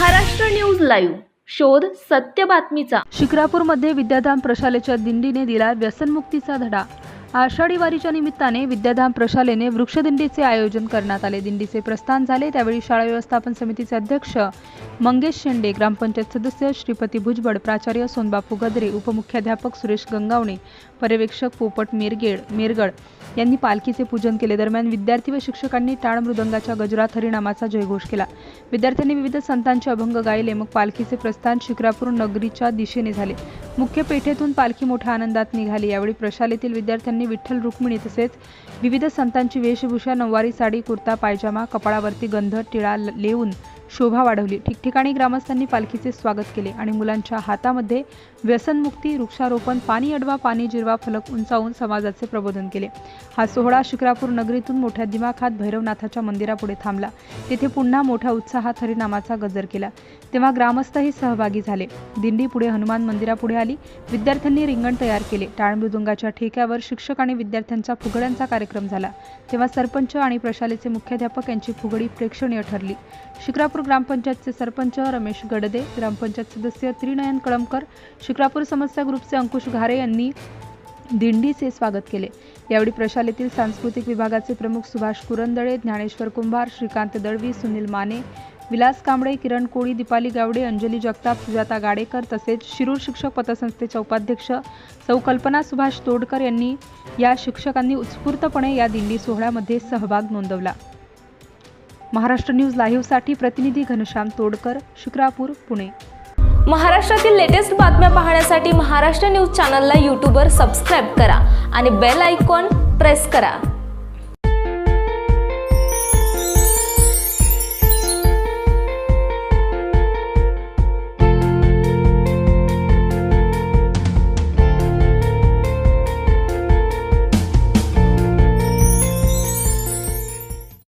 Maharashtra news live. शोध सत्य बातमीचा. शिक्रापूरमध्ये विद्याधाम प्रशालेच्या दिंडीने दिला व्यसनमुक्तीचा धडा. आषाढी वारीच्या निमित्ताने विद्याधाम प्रशालेने वृक्षदिंडीचे आयोजन करण्यात आले. दिंडीचे प्रस्थान झाले. त्यावेळी शाळा व्यवस्थापन समितीचे अध्यक्ष मंगेश शेंडे ग्रामपंचायत सदस्य श्रीपती भुजबळ प्राचार्य सोनबापू गद्रे उपमुख्याध्यापक सुरेश गंगावणे पर्यवेक्षक पोपट मिरगेड मिरगड यांनी पालखीचे पूजन केले. दरम्यान विद्यार्थी व शिक्षकांनी टाळ मृदंगाच्या गजरात हरिनामाचा जयघोष केला. विद्यार्थ्यांनी विविध संतांचे अभंग गायले. मग पालखीचे प्रस्थान शिक्रापूर नगरीच्या दिशेने झाले. मुख्य पेठेतून पालखी मोठ्या आनंदात निघाली. यावेळी प्रशालेतील विद्यार्थ्यांनी विठ्ठल रुक्मिणी तसेच विविध संतांची वेशभूषा नऊवारी साडी कुर्ता पायजामा कपाळावरती गंध टिळा ल- लेवून शोभा वाढवली. ठिकठिकाणी ग्रामस्थांनी पालखीचे स्वागत केले आणि मुलांच्या हातामध्ये व्यसनमुक्ती वृक्षारोपण पाणी अडवा पाणी जिरवा फलक उंचावून समाजाचे प्रबोधन केले. हा सोहळा शिक्रापूर नगरीतून मोठ्या दिमाखात भैरवनाथाच्या मंदिरापुढे थांबला. तेथे पुन्हा मोठ्या उत्साहात हरिनामाचा गजर केला. तेव्हा ग्रामस्थही सहभागी झाले. दिंडी पुढे हनुमान मंदिरापुढे आली. विद्यार्थ्यांनी रिंगण तयार केले. टाळमृदुंगाच्या ठेक्यावर शिक्षक आणि विद्यार्थ्यांचा फुगड्यांचा कार्यक्रम झाला. तेव्हा सरपंच आणि प्रशालेचे मुख्याध्यापक यांची फुगडी प्रेक्षणीय ठरली. शिक्रापूर ग्रामपंचायतचे सरपंच रमेश गडदे ग्रामपंचायत सदस्य त्रिनयन कळमकर शिक्रापूर समस्या ग्रुपचे अंकुश घारे यांनी दिंडीचे स्वागत केले. यावेळी प्रशालेतील सांस्कृतिक विभागाचे प्रमुख सुभाष कुरंदळे ज्ञानेश्वर कुंभार श्रीकांत दळवी सुनील माने विलास कांबळे किरण कोळी दीपाली गावडे अंजली जगताप सुजाता गाडेकर तसेच शिरूर शिक्षक पतसंस्थेच्या उपाध्यक्ष सौ कल्पना सुभाष तोडकर यांनी या शिक्षकांनी उत्स्फूर्तपणे या दिंडी सोहळ्यामध्ये सहभाग नोंदवला. महाराष्ट्र न्यूज लाईव्हसाठी प्रतिनिधी घनश्याम तोडकर शिक्रापूर पुणे. महाराष्ट्रातील लेटेस्ट बातम्या पाहण्यासाठी महाराष्ट्र न्यूज चॅनलला यूट्यूबवर सबस्क्राईब करा आणि बेल आयकॉन प्रेस करा.